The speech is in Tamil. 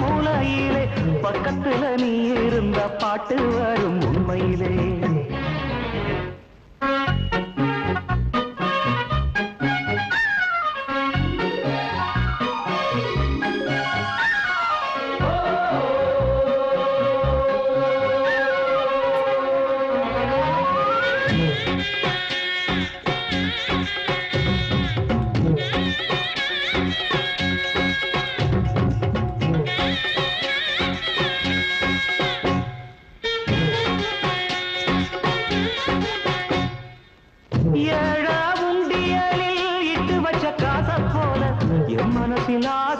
மூலையிலே பக்கத்துல நீ இருந்த பாட்டு வரும் உண்மையிலே Thank you. ஏழா உண்டியலில் இட்டு வச்ச காச போல என் மனசினால்